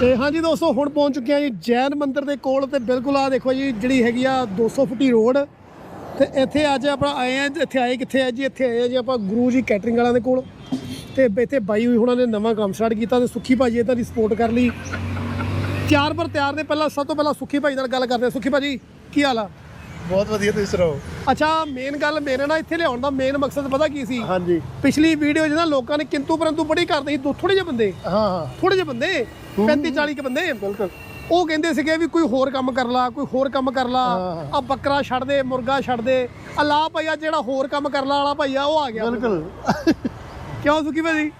ਤੇ ਹਾਂਜੀ ਦੋਸਤੋ, ਹੁਣ ਪਹੁੰਚ ਚੁੱਕੇ ਆ ਜੀ ਜੈਨ ਮੰਦਿਰ ਦੇ ਕੋਲ ਤੇ ਬਿਲਕੁਲ ਆ ਦੇਖੋ ਜੀ, ਜਿਹੜੀ ਹੈਗੀ ਆ 200 ਫੁੱਟੀ ਰੋਡ। ਤੇ ਇੱਥੇ ਅੱਜ ਆਪਾਂ ਆਏ ਆ ਇੱਥੇ ਆਏ ਕਿੱਥੇ ਆ ਜੀ? ਇੱਥੇ ਆਏ ਆ ਜੀ ਆਪਾਂ ਗੁਰੂ ਜੀ ਕੈਟਰਿੰਗ ਵਾਲਿਆਂ ਦੇ ਕੋਲ। ਤੇ ਇੱਥੇ ਬਾਈ ਹੋਈ ਹੁਣਾਂ ਨੇ ਨਵਾਂ ਕੰਮ ਸਟਾਰਟ ਕੀਤਾ ਤੇ ਸੁੱਖੀ ਭਾਜੀ ਇਹਦਾ ਦੀ ਸਪੋਰਟ ਕਰ ਲਈ। ਚਾਰ ਪਰ ਤਿਆਰ ਦੇ ਪਹਿਲਾਂ ਸਭ ਤੋਂ ਪਹਿਲਾਂ ਸੁੱਖੀ ਭਾਜੀ ਨਾਲ ਗੱਲ ਕਰਦੇ ਆ ਸੁੱਖੀ ਭਾਜੀ, ਕੀ ਹਾਲ ਆ? ਬਹੁਤ ਵਧੀਆ ਤੁਸੀਂ ਸੁਣਾਓ। ਅੱਛਾ ਮੇਨ ਗੱਲ ਮੇਰੇ ਨਾਲ ਇੱਥੇ ਲਿਆਉਣ ਦਾ ਮੇਨ ਮਕਸਦ ਪਤਾ ਕੀ ਸੀ? ਹਾਂਜੀ। ਪਿਛਲੀ ਵੀਡੀਓ 'ਚ ਨਾ ਲੋਕਾਂ ਨੇ ਕਿੰਤੂ ਪਰੰਤੂ ਬੜੀ ਕਰਦੇ ਸੀ ਥੋੜੇ ਜਿਹੇ ਬੰਦੇ। ਹਾਂ ਹਾਂ। ਥੋੜੇ ਜਿਹੇ ਬੰਦੇ 35 40 ਕੇ ਬੰਦੇ। ਬਿਲਕੁਲ। ਉਹ ਕਹਿੰਦੇ ਸੀਗੇ ਵੀ ਕੋਈ ਹੋਰ ਕੰਮ ਕਰ ਲਾ ਕੋਈ ਹੋਰ ਕੰਮ ਕਰ ਲਾ। ਆ ਬੱਕਰਾ ਛੱਡ ਦੇ ਮੁਰਗਾ ਛੱਡ ਦੇ। ਆ ਲਾ ਭਈਆ ਜਿਹੜਾ ਹੋਰ ਕੰਮ ਕਰਨ ਵਾਲਾ ਭਈਆ ਉਹ ਆ ਗਿਆ। ਬਿਲਕੁਲ। ਕਿਉਂ ਸੁਖੀ ਭਾਜੀ?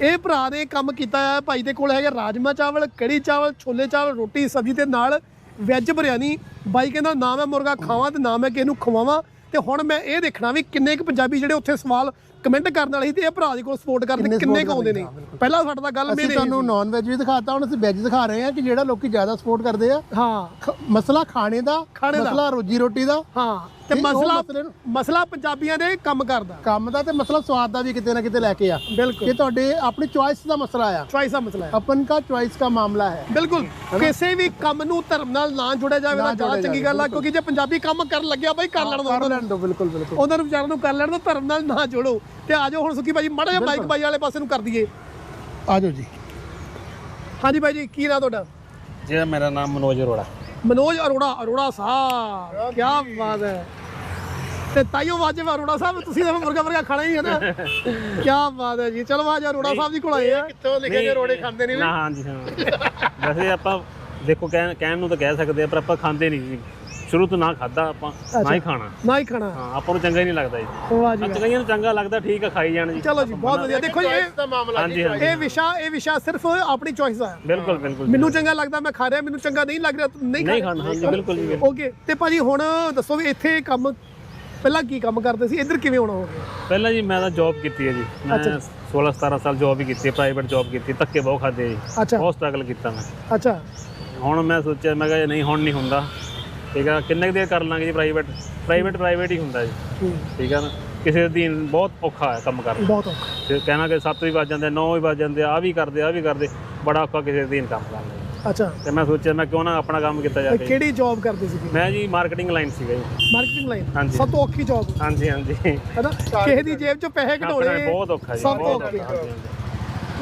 ਇਹ ਭਰਾ ਨੇ ਕੰਮ ਕੀਤਾ ਹੈ ਭਾਈ ਦੇ ਕੋਲ ਹੈਗੇ ਰਾਜਮਾ ਚਾਵਲ ਕੜੀ ਚਾਵਲ ਛੋਲੇ ਚਾਵਲ ਰੋਟੀ ਸਬਜ਼ੀ ਤੇ ਨਾਲ ਵੈਜ ਬਿਰਿਆਨੀ ਬਾਈ ਕਹਿੰਦਾ, ਨਾ ਮੈਂ ਮੁਰਗਾ ਖਾਵਾਂ ਤੇ ਨਾ ਮੈਂ ਕਿਸੇ ਨੂੰ ਖਵਾਵਾਂ। ਤੇ ਹੁਣ ਮੈਂ ਇਹ ਦੇਖਣਾ ਵੀ ਕਿੰਨੇ ਕੁ ਪੰਜਾਬੀ ਜਿਹੜੇ ਉੱਥੇ ਸਵਾਲ ਕਮੈਂਟ ਕਰਨ ਵਾਲੇ ਸੀ ਤੇ ਇਹ ਭਰਾ ਦੇ ਕੋਲ ਸਪੋਰਟ ਕਰਦੇ ਕਿੰਨੇ ਕੁ ਆਉਂਦੇ ਨੇ? ਪਹਿਲਾਂ ਸਾਡਾ ਤਾਂ ਗੱਲ ਮੇਰੇ ਅਸੀਂ ਤੁਹਾਨੂੰ ਨਾਨ ਵੈਜ ਵੀ ਦਿਖਾਤਾ ਹੁਣ ਅਸੀਂ ਵੈਜ ਦਿਖਾ ਰਹੇ ਹਾਂ ਕਿ ਜਿਹੜਾ ਲੋਕੀ ਜ਼ਿਆਦਾ ਸਪੋਰਟ ਕਰਦੇ ਆ ਹਾਂ। ਮਸਲਾ ਖਾਣੇ ਦਾ ਮਸਲਾ ਰੋਜੀ ਰੋਟੀ ਦਾ ਹਾਂ ਤੇ ਮਸਲਾ ਮਸਲਾ ਪੰਜਾਬੀਆਂ ਦੇ ਕੰਮ ਕਰਦਾ। ਕੰਮ ਦਾ ਤੇ ਮਸਲਾ ਸਵਾਦ ਦਾ ਵੀ ਕਿਤੇ ਨਾ ਕਿਤੇ ਲੈ ਕੇ ਆ। ਬਿਲਕੁਲ। ਕਿ ਤੁਹਾਡੇ ਆਪਣੀ ਚੁਆਇਸ ਦਾ ਮਸਲਾ ਆ। ਚੁਆਇਸ ਦਾ ਮਸਲਾ ਹੈ ਆਪਨ ਦਾ ਚੁਆਇਸ ਦਾ ਮਾਮਲਾ ਹੈ। ਬਿਲਕੁਲ। ਕਿਸੇ ਵੀ ਕੰਮ ਨੂੰ ਧਰਮ ਨਾਲ ਨਾ ਜੁੜਿਆ ਜਾਵੇ ਤਾਂ ਜ਼ਿਆਦਾ ਚੰਗੀ ਗੱਲ ਆ ਕਿਉਂਕਿ ਜੇ ਪੰਜਾਬੀ ਕੰਮ ਕਰਨ ਲੱਗਿਆ ਬਾਈ ਕਰ ਲੈਣ ਦੋ ਬਿਲਕੁਲ ਬਿਲਕੁਲ। ਉਹਨਾਂ ਨੂੰ ਵਿਚਾਰਿਆਂ ਨੂੰ ਕਰ ਲੈਣ ਦੋ ਧਰਮ ਨਾਲ ਨਾ ਜੋੜੋ। ਤੇ ਆ ਜਾਓ ਹੁਣ ਸੁੱਕੀ ਭਾਜੀ ਮਾੜਾ ਜਿਹਾ ਮਾਈਕ ਬਾਈ ਵਾਲੇ ਪਾਸੇ ਨੂੰ ਕਰ ਦਈਏ। ਆ ਜਾਓ ਜੀ। ਹਾਂਜੀ ਭਾਈ ਜੀ ਕੀ ਨਾਮ ਤੁਹਾਡਾ? ਜੀ ਮੇਰਾ ਨਾਮ ਮਨੋਜ ਅਰੋੜਾ। ਮਨੋਜ ਅਰੋੜਾ ਅਰੋੜਾ ਸਾਹਿਬ ਕੀ ਬਾਤ ਹੈ। ਤੇ ਤਾਈਓ ਵਾਜੇ ਅਰੋੜਾ ਸਾਹਿਬ ਤੁਸੀਂ ਤਾਂ ਮੁਰਗਾ ਮੁਰਗਾ ਖਾਣਾ ਹੀ ਹੈ ਨਾ। ਕੀ ਬਾਤ ਹੈ ਜੀ। ਚਲੋ ਵਾਜ ਅਰੋੜਾ ਸਾਹਿਬ ਜੀ ਕੋਲ ਆਏ ਆ। ਕਿੱਥੋਂ ਲਿਖਿਆ ਜੇ ਰੋੜੇ ਖਾਂਦੇ ਨਹੀਂ ਨਾ ਹਾਂਜੀ ਹਾਂ। ਵੈਸੇ ਆਪਾਂ ਦੇਖੋ ਕਹਿਣ ਨੂੰ ਤਾਂ ਕਹਿ ਸਕਦੇ ਆ ਪਰ ਆਪਾਂ ਖਾਂਦੇ ਨਹੀਂ ਜੀ। ਸ਼ੁਰੂ ਤੋਂ ਨਾ ਖਾਦਾ ਆਪਾਂ ਨਾ ਹੀ ਖਾਣਾ। ਨਾ ਹੀ ਖਾਣਾ। ਹਾਂ ਆਪਾਂ ਨੂੰ ਚੰਗਾ ਹੀ ਨਹੀਂ ਲੱਗਦਾ ਜੀ। ਵਾਹ ਜੀ ਚੰਗਾਈਆਂ ਨੂੰ ਚੰਗਾ ਲੱਗਦਾ ਠੀਕ ਆ ਖਾਈ ਜਾਣ ਜੀ। ਚਲੋ ਜੀ ਬਹੁਤ ਵਧੀਆ। ਦੇਖੋ ਜੀ ਇਹ ਦਾ ਮਾਮਲਾ ਜੀ ਇਹ ਵਿਸ਼ਾ ਇਹ ਵਿਸ਼ਾ ਸਿਰਫ ਆਪਣੀ ਚੋਇਸ ਆ। ਬਿਲਕੁਲ ਬਿਲਕੁਲ ਮੈਨੂੰ ਚੰਗਾ ਲੱਗਦਾ ਮੈਂ ਖਾ ਰਿਹਾ ਮੈਨੂੰ ਚੰਗਾ ਨਹੀਂ ਲੱਗ ਰਿਹਾ ਨਹੀਂ ਖਾਣਾ ਹਾਂਜੀ ਬਿਲਕੁਲ ਜੀ ਓਕੇ ਤੇ ਭਾਜੀ ਹੁਣ ਦੱਸੋ ਵੀ ਇੱਥੇ ਕੰਮ ਪਹਿਲਾਂ ਕੀ ਕੰਮ ਕਰਦੇ ਸੀ ਇੱਧਰ ਕਿਵੇਂ ਆਉਣਾ ਹੋ ਗਿਆ ਪਹਿਲਾਂ ਜੀ ਮੈਂ ਤਾਂ ਜੌਬ ਕੀਤੀ ਹੈ ਜੀ। ਮੈਂ 16 17 ਸਾਲ ਜੌਬ ਹੀ ਕੀਤੀ ਪ੍ਰਾਈਵੇਟ ਜੌਬ ਕੀਤੀ ਧੱਕੇ ਬਹੁਤ ਖਾਦੇ ਜੀ। ਬਹੁਤ ਸਟਰਗਲ ਕੀਤਾ ਮੈਂ। ਅੱਛਾ। ਹੁਣ ਮੈਂ ਸੋਚਿਆ ਮੈਂ ਕਿਹਾ ਨਹੀਂ ਹੁਣ ਨਹੀਂ ਹੁੰਦਾ। ਠੀਕ ਆ? ਕਿੰਨੇ ਕੁ ਦੇਰ ਕਰ ਲਾਂਗੇ ਜੀ ਪ੍ਰਾਈਵੇਟ ਪ੍ਰਾਈਵੇਟ ਪ੍ਰਾਈਵੇਟ ਹੀ ਹੁੰਦਾ ਜੀ। ਠੀਕ ਆ ਨਾ? ਕਿਸੇ ਦੇ ਅਧੀਨ ਬਹੁਤ ਔਖਾ ਹੈ ਕੰਮ ਕਰਨਾ। ਬਹੁਤ ਔਖਾ। ਤੇ ਕਹਿਣਾ ਕਿ 7 ਵੀ ਵੱਜ ਜਾਂਦੇ 9 ਵੀ ਵੱਜ ਜਾਂਦੇ ਆ ਵੀ ਕਰਦੇ ਆ ਵੀ ਕਰਦੇ ਬੜਾ ਔਖਾ ਕਿਸੇ ਦੇ ਅਧੀਨ ਕੰਮ ਕਰਨਾ। ਅੱਛਾ। ਤੇ ਮੈਂ ਸੋਚਿਆ ਮੈਂ ਕਿਉਂ ਨਾ ਆਪਣਾ ਕੰਮ ਕੀਤਾ ਜਾਵੇ ਕਿਹੜੀ ਜੌਬ ਕਰਦੇ ਸੀ ਮੈਂ ਜੀ ਮਾਰਕੀਟਿੰਗ ਲਾਈਨ ਸੀਗਾ ਜੀ। ਮਾਰਕੀਟਿੰਗ ਲਾਈਨ ਹਾਂਜੀ। ਸਭ ਤੋਂ ਔਖੀ ਜੌਬ ਹਾਂਜੀ ਹਾਂਜੀ। ਹੈ ਨਾ ਕਿਸੇ ਦੀ ਜੇਬ ਚੋਂ ਪੈਸੇ ਕਢਾਉਣੇ ਬਹੁਤ ਔਖਾ ਜੀ ਸਭ ਤੋਂ ਔਖੀ।